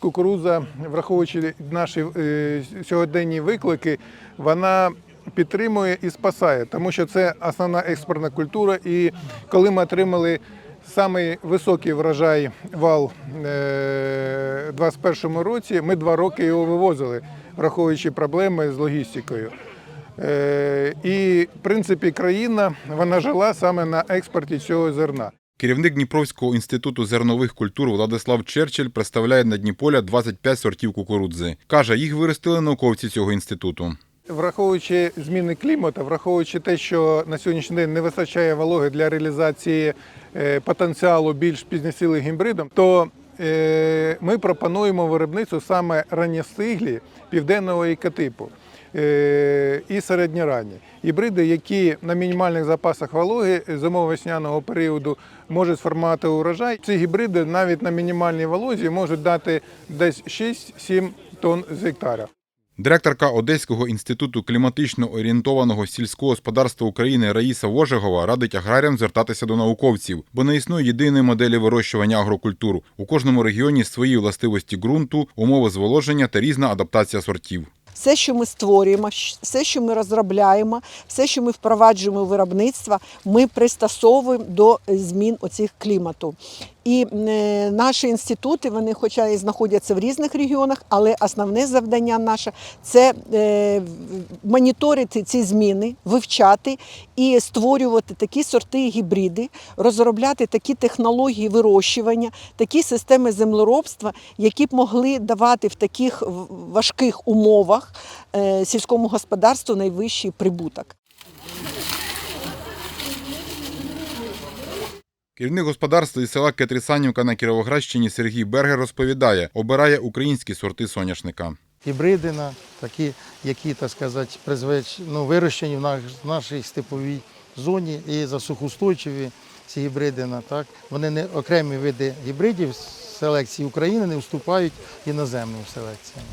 Кукурудза, враховуючи наші е, сьогоденні виклики, вона підтримує і спасає, тому що це основна експортна культура. І коли ми отримали самий високий врожай вал е, у 2021 році, ми два роки його вивозили, враховуючи проблеми з логістикою. Е, І, в принципі, країна вона жила саме на експорті цього зерна. Керівник Дніпровського інституту зернових культур Владислав Черчилль представляє на Дніполя 25 сортів кукурудзи. Каже, їх виростили науковці цього інституту. Враховуючи зміни клімату, враховуючи те, що на сьогоднішній день не вистачає вологи для реалізації е, потенціалу більш пізньосілих гібридів, то е, ми пропонуємо виробництво саме ранньостиглі південного екотипу е, і середньоранні. Гібриди, які на мінімальних запасах вологи зимово-весняного періоду можуть сформувати урожай. Ці гібриди навіть на мінімальній волозі можуть дати десь 6-7 тонн з гектара. Директорка Одеського інституту кліматично орієнтованого сільського господарства України Раїса Вожегова радить аграріям звертатися до науковців, бо не існує єдиної моделі вирощування агрокультур. У кожному регіоні свої властивості ґрунту, умови зволоження та різна адаптація сортів. Все, що ми створюємо, все, що ми розробляємо, все, що ми впроваджуємо у виробництво, ми пристосовуємо до е, змін оцих клімату. І е, наші інститути, вони, хоча і знаходяться в різних регіонах, але основне завдання наше це е, моніторити ці зміни, вивчати і створювати такі сорти гібриди, розробляти такі технології вирощування, такі системи землеробства, які б могли давати в таких важких умовах е, сільському господарству найвищий прибуток. Керівник господарства із села Кетрісанівка на Кіровоградщині Сергій Бергер розповідає, обирає українські сорти соняшника. гібридина, такі, які, так сказати, призвеч, ну, вирощені в в нашій степовій зоні і засухоустойчиві ці гібридина. Так? Вони не окремі види гібридів селекції України не вступають іноземним селекціям.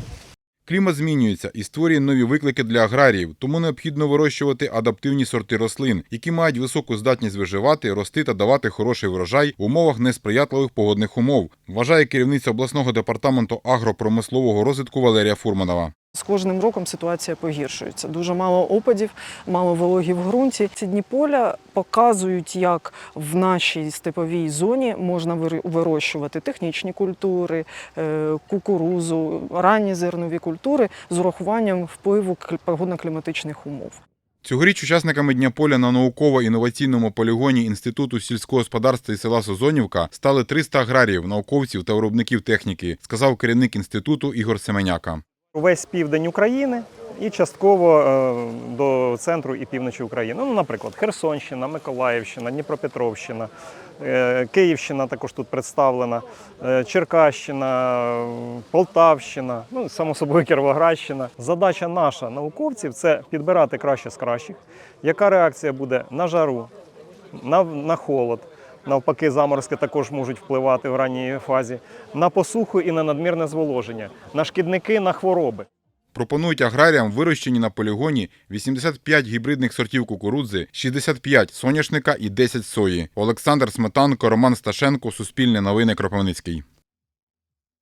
Клімат змінюється і створює нові виклики для аграріїв, тому необхідно вирощувати адаптивні сорти рослин, які мають високу здатність виживати, рости та давати хороший врожай в умовах несприятливих погодних умов, вважає керівниця обласного департаменту агропромислового розвитку Валерія Фурманова. З кожним роком ситуація погіршується. Дуже мало опадів, мало вологі в ґрунті. Ці дні поля показують, як в нашій степовій зоні можна вирощувати технічні культури, е, кукурузу, ранні зернові культури з урахуванням впливу погодно-кліматичних умов. Цьогоріч учасниками Дня поля на науково-інноваційному полігоні Інституту сільського господарства і села Созонівка стали 300 аграріїв, науковців та виробників техніки, сказав керівник інституту Ігор Семеняка. Весь південь України і частково е, до центру і півночі України. Ну, наприклад, Херсонщина, Миколаївщина, Дніпропетровщина, е, Київщина також тут представлена, е, Черкащина, Полтавщина, ну, само собою Кіровоградщина. Задача наша науковців це підбирати краще з кращих. Яка реакція буде на жару, на, на холод? Навпаки, заморозки також можуть впливати в ранній фазі, на посуху і на надмірне зволоження, на шкідники, на хвороби. Пропонують аграріям вирощені на полігоні 85 гібридних сортів кукурудзи, 65 соняшника і 10 сої. Олександр Сметанко, Роман Сташенко, Суспільне новини Кропивницький.